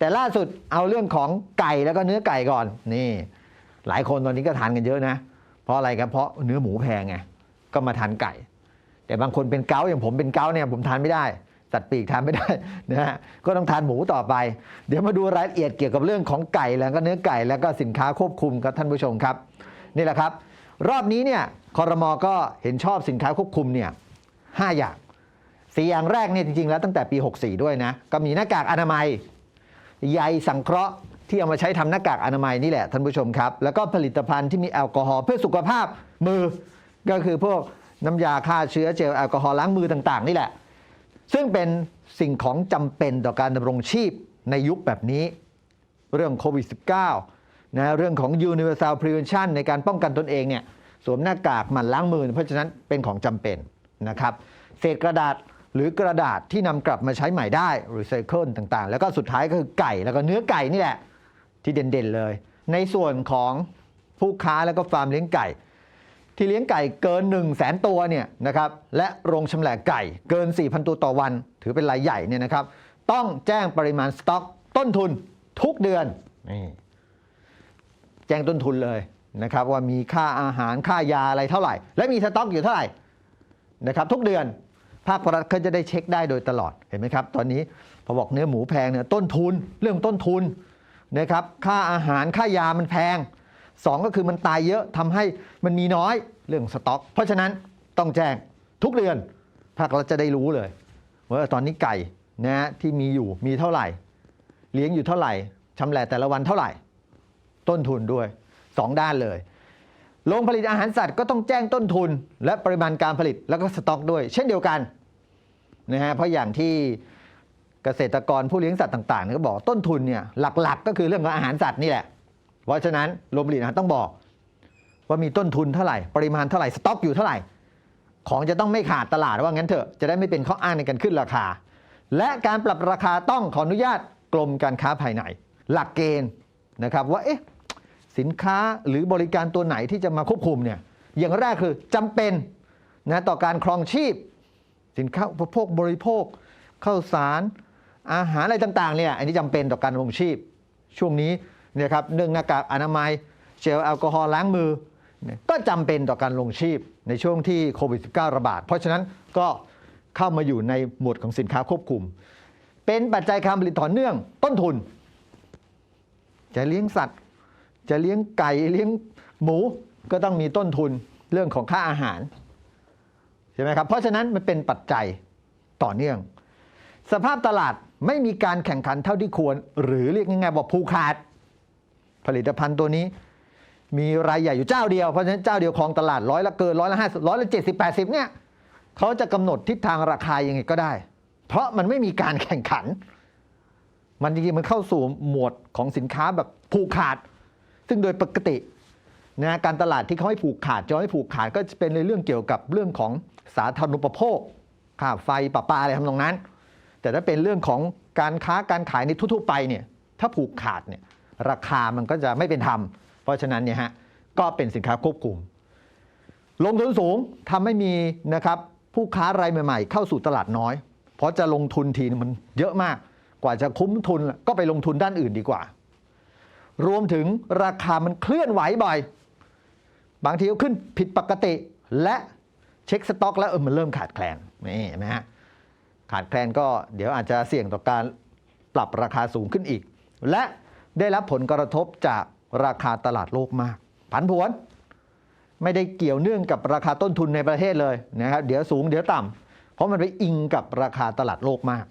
แต่ล่าสุดเอาเรื่องของไก่แล้วก็เนื้อไก่ก่อนนี่ หลายคนตอนนี้ก็ทานกันเยอะนะ เพราะอะไรครับเพราะเนื้อหมูแพงไงก็มาทานไก่ แต่บางคนเป็นเกาอย่างผมเป็นเกาเนี่ยผมทานไม่ได้สัตว์ปีกทานไม่ได้นะฮะก็ต้องทานหมูต่อไป เดี๋ยวมาดูรายละเอียดเกี่ยวกับเรื่องของไก่แล้วก็เนื้อไก่ แล้วก็สินค้าควบคุมครับท่านผู้ชมครับนี่แหละครับ รอบนี้เนี่ยคอรมอก็เห็นชอบสินค้าควบคุมเนี่ยห้าอย่างสี่อย่างแรกเนี่ยจริงๆแล้วตั้งแต่ปี 64 ด้วยนะ ก็มีหน้ากากอนามัย ใยสังเคราะห์ที่เอามาใช้ทำหน้ากากอนามัยนี่แหละท่านผู้ชมครับ แล้วก็ผลิตภัณฑ์ที่มีแอลกอฮอล์เพื่อสุขภาพมือ ก็คือพวกน้ำยาฆ่าเชื้อเจลแอลกอฮอล์ล้างมือต่างๆ นี่แหละ ซึ่งเป็นสิ่งของจำเป็นต่อการดำรงชีพในยุคแบบนี้ เรื่องโควิด -19 นะเรื่องของ universal prevention ในการป้องกันตนเองเนี่ยสวมหน้ากากหมั่นล้างมือ เพราะฉะนั้นเป็นของจำเป็นนะครับ เศษกระดาษ หรือกระดาษที่นำกลับมาใช้ใหม่ได้รีไซเคิลต่างๆ แล้วก็สุดท้ายก็คือไก่แล้วก็เนื้อไก่นี่แหละ ที่เด่นๆเลย ในส่วนของผู้ค้าแล้วก็ฟาร์มเลี้ยงไก่ ที่เลี้ยงไก่เกิน 1 0 0 0 0แสนตัวเนี่ยนะครับและโรงชำแหละไก่เกิน 4,000 ตัวต่อวัน ถือเป็นรายใหญ่เนี่ยนะครับต้องแจ้งปริมาณสต็อกต้นทุนทุกเดือนนี่แจ้งต้นทุนเลยนะครับว่ามีค่าอาหารค่ายาอะไรเท่าไหร่ และมีสต็อกอยู่เท่าไหร่นะครับทุกเดือน ภาครัฐเขาจะได้เช็คได้โดยตลอดเห็นไหมครับ ตอนนี้พอบอกเนื้อหมูแพงเนี่ยต้นทุนเรื่องต้นทุนนะครับค่าอาหารค่ายามันแพงสองก็คือมันตายเยอะทำให้มันมีน้อยเรื่องสต็อก เพราะฉะนั้นต้องแจ้งทุกเดือนภาครัฐจะได้รู้เลยว่าตอนนี้ไก่นะที่มีอยู่มีเท่าไหร่ เลี้ยงอยู่เท่าไหร่ชำแหละแต่ละวันเท่าไหร่ ต้นทุนด้วยสองด้านเลย โรงผลิตอาหารสัตว์ก็ต้องแจ้งต้นทุน และปริมาณการผลิตแล้วก็สต็อกด้วย เช่นเดียวกันนะฮะเพราะอย่างที่เกษตรกรผู้เลี้ยงสัตว์ต่างๆก็บอกต้นทุนเนี่ยหลักๆ ก็คือเรื่องของอาหารสัตว์นี่แหละ เพราะฉะนั้นโรงผลิตอาหารต้องบอก ว่ามีต้นทุนเท่าไหร่ปริมาณเท่าไหร่สต็อกอยู่เท่าไหร่ ของจะต้องไม่ขาดตลาดว่างั้นเถอะจะได้ไม่เป็นข้ออ้างในการขึ้นราคา และการปรับราคาต้องขออนุญาตกรมการค้าภายใน หลักเกณฑ์นะครับว่าเอ๊ะ สินค้าหรือบริการตัวไหนที่จะมาควบคุมเนี่ยอย่างแรกคือจำเป็นนะต่อการครองชีพ สินค้าอุปโภคบริโภคข้าวสารอาหารอะไรต่างๆเนี่ยอันนี้จำเป็นต่อการดำรงชีพ ช่วงนี้เนี่ยครับเรื่องหน้ากากอนามัยเจลแอลกอฮอล์ล้างมือ ก็จำเป็นต่อการลงชีพในช่วงที่โควิด -19 ระบาด เพราะฉะนั้นก็เข้ามาอยู่ในหมวดของสินค้าควบคุม เป็นปัจจัยการผลิตต่อเนื่องต้นทุน จะเลี้ยงสัตว์ จะเลี้ยงไก่เลี้ยงหมูก็ต้องมีต้นทุนเรื่องของค่าอาหารใช่ไหมครับเพราะฉะนั้นมันเป็นปัจจัยต่อเนื่อง สภาพตลาดไม่มีการแข่งขันเท่าที่ควร หรือเรียกง่ายๆว่าผูกขาด ผลิตภัณฑ์ตัวนี้ มีรายใหญ่อยู่เจ้าเดียวเพราะฉะนั้นเจ้าเดียวครองตลาดร้อยละเกินร้อยละห้าร้อยละเจ็ดสิบแปดสิบเนี่ยเขาจะกำหนดทิศทางราคายังไงก็ได้ เพราะมันไม่มีการแข่งขัน มันจริงๆมันเข้าสู่หมวดของสินค้าแบบผูกขาด ซึ่งโดยปกตินะการตลาดที่เขาให้ผูกขาดจะให้ผูกขาดก็จะเป็นในเรื่องเกี่ยวกับเรื่องของสาธารณูปโภคค่าไฟประปาอะไรทำนองนั้น แต่ถ้าเป็นเรื่องของการค้าการขายในทั่วๆไปเนี่ยถ้าผูกขาดเนี่ยราคามันก็จะไม่เป็นธรรม เพราะฉะนั้นเนี่ยฮะก็เป็นสินค้าควบคุม ลงทุนสูงทำให้มีนะครับผู้ค้ารายใหม่ ๆ เข้าสู่ตลาดน้อย เพราะจะลงทุนทีมันเยอะมากกว่าจะคุ้มทุนก็ไปลงทุนด้านอื่นดีกว่า รวมถึงราคามันเคลื่อนไหวบ่อย บางทีก็ขึ้นผิดปกติ และเช็คสต็อก แล้วเออมันเริ่มขาดแคลนนี่เห็นไหมฮะขาดแคลนก็เดี๋ยวอาจจะเสี่ยงต่อการปรับราคาสูงขึ้นอีก และได้รับผลกระทบจากราคาตลาดโลกมาก ผันผวน ไม่ได้เกี่ยวเนื่องกับราคาต้นทุนในประเทศเลยนะครับเดี๋ยวสูงเดี๋ยวต่ำเพราะมันไปอิงกับราคาตลาดโลกมาก